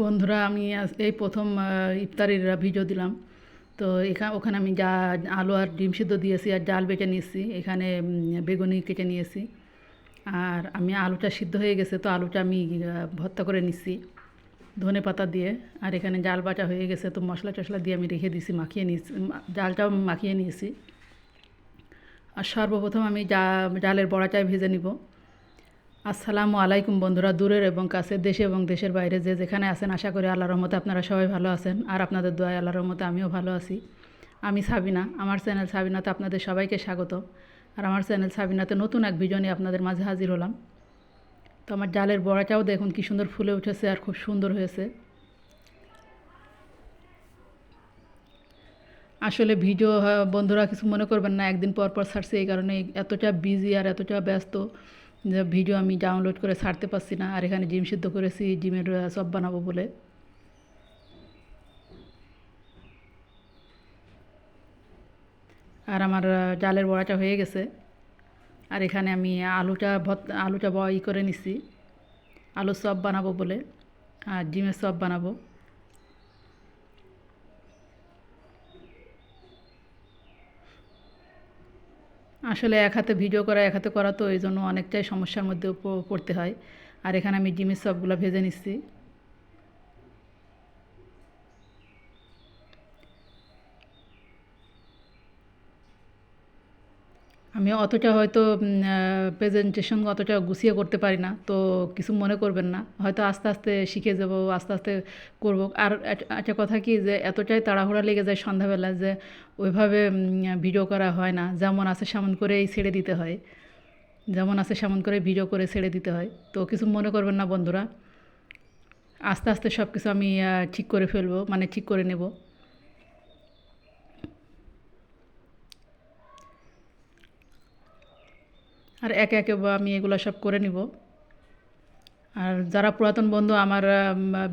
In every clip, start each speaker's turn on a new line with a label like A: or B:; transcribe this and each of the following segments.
A: বন্ধুরা, আমি এই প্রথম ইফতারির ভিডিও দিলাম। তো এখানে ওখানে আমি যা আলু আর ডিম সিদ্ধ দিয়েছি আর ডাল বেটে নিয়েছি। এখানে বেগুনি কেটে নিয়েছি। আর আমি আলুটা সিদ্ধ হয়ে গেছে, তো আলুটা আমি ভর্তা করে নিচ্ছি ধনে পাতা দিয়ে। আর এখানে জাল বাটা হয়ে গেছে, তো মশলা টশলা দিয়ে আমি রেখে দিয়েছি মাখিয়ে নিয়েছি ডালটাও মাখিয়ে নিয়েছি। আর সর্বপ্রথম আমি ডালের বড়াটাই ভেজে নিব। আসসালামু আলাইকুম বন্ধুরা, দূরের এবং কাছের দেশে এবং দেশের বাইরে যে যেখানে আছেন, আশা করি আল্লাহর রহমতে আপনারা সবাই ভালো আছেন। আর আপনাদের দোয়ায় আল্লাহর রহমতে আমিও ভালো আছি। আমি সাবিনা, আমার চ্যানেল সাবিনাতে আপনাদের সবাইকে স্বাগত। আর আমার চ্যানেল সাবিনাতে নতুন এক ভিডিও নিয়ে আপনাদের মাঝে হাজির হলাম। তো আমার ডালের বড়াটাও দেখুন কি সুন্দর ফুলে উঠেছে আর খুব সুন্দর হয়েছে। আসলে ভিডিও বন্ধুরা কিছু মনে করবেন না, একদিন পর পর ছাড়ছি এই কারণে এতটা বিজি আর এতটা ব্যস্ত। ভিডিও আমি ডাউনলোড করে ছাড়তে পারছি না আর এখানে ডিম সিদ্ধ করেছি আহ, চপ বানাবো বলে। আর আমার ডালের বড়াটা হয়ে গেছে। আর এখানে আমি আলুটা ভত আলুটা বই করে নিছি। আলুর চপ বানাবো বলে আর ডিমের চপ বানাবো। আসলে এক হাতে ভিডিও করা, এক হাতে করা তো এই জন্য অনেকটাই সমস্যার মধ্যে পড়তে হয়। আর এখানে আমি ডিমের সবগুলো ভেজে নিচ্ছি। আমি অতটা হয়তো প্রেজেন্টেশন অতটা গুছিয়ে করতে পারি না, তো কিছু মনে করবেন না। হয়তো আস্তে আস্তে শিখে যাব, আস্তে আস্তে করব। আর একটা কথা কি যে, এতটাই তাড়াহুড়া লেগে যায় সন্ধ্যাবেলা যে, ওইভাবে ভিডিও করা হয় না। যেমন আছে সেমন করেই ছেড়ে দিতে হয়। যেমন আছে সেমন করে ভিডিও করে ছেড়ে দিতে হয়। তো কিছু মনে করবেন না বন্ধুরা। আস্তে আস্তে সব কিছু আমি ঠিক করে ফেলব মানে ঠিক করে নেব। আর একে একে আমি এগুলো সব করে নিব। আর যারা পুরাতন বন্ধু আমার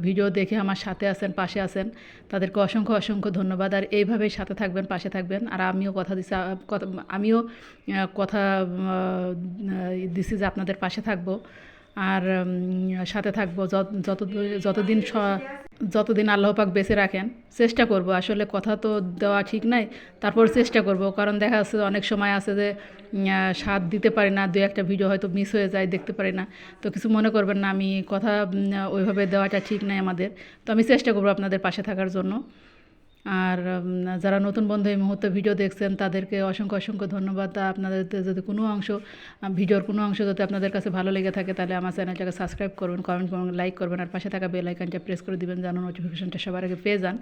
A: ভিডিও দেখে আমার সাথে আছেন, পাশে আছেন, তাদেরকে অসংখ্য অসংখ্য ধন্যবাদ। আর এইভাবেই সাথে থাকবেন, পাশে থাকবেন। আর আমিও কথা দিছি আমিও কথা দিছি যে আপনাদের পাশে থাকব। আর সাথে থাকব যত যত, যতদিন যতদিন আল্লাহপাক বেঁচে রাখেন, চেষ্টা করব। আসলে কথা তো দেওয়া ঠিক নাই, তারপর চেষ্টা করব। কারণ দেখা যাচ্ছে অনেক সময় আছে যে সাথ দিতে পারি না দু একটা ভিডিও হয়তো মিস হয়ে যায়, দেখতে পারি না। তো কিছু মনে করবেন না, আমি কথা ওইভাবে দেওয়াটা ঠিক নাই আমাদের। তো আমি চেষ্টা করব আপনাদের পাশে থাকার জন্য। আর যারা নতুন বন্ধু এই মুহূর্তে ভিডিও দেখছেন, তাদেরকে অসংখ্য অসংখ্য ধন্যবাদ। আপনাদের যদি কোনো অংশ ভিডিওর কোনো অংশ যদি আপনাদের কাছে ভালো লেগে থাকে, তাহলে আমার চ্যানেলটাকে সাবস্ক্রাইব করবেন কমেন্ট করবেন লাইক করবেন, আর পাশে থাকা বেল আইকনটা প্রেস করে দিবেন যেন নোটিফিকেশনটা সবার আগে পেয়ে যান।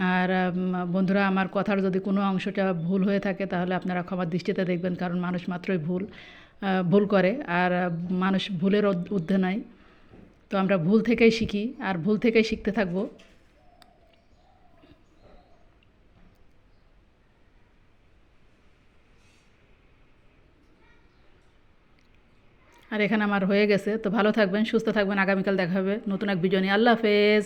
A: আর বন্ধুরা, আমার কথার যদি কোনো অংশটা ভুল হয়ে থাকে, তাহলে আপনারা ক্ষমার দৃষ্টিতে দেখবেন, কারণ মানুষ মাত্রই ভুল ভুল করে, আর মানুষ ভুলের ঊর্ধ্ব- নয় তো আমরা ভুল থেকেই শিখি, আর ভুল থেকেই শিখতে থাকব। আর এখানে আমার হয়ে গেছে। তো ভালো থাকবেন, সুস্থ থাকবেন। আগামীকাল দেখা হবে নতুন এক ভিডিও নিয়ে। আল্লাহ হাফেজ।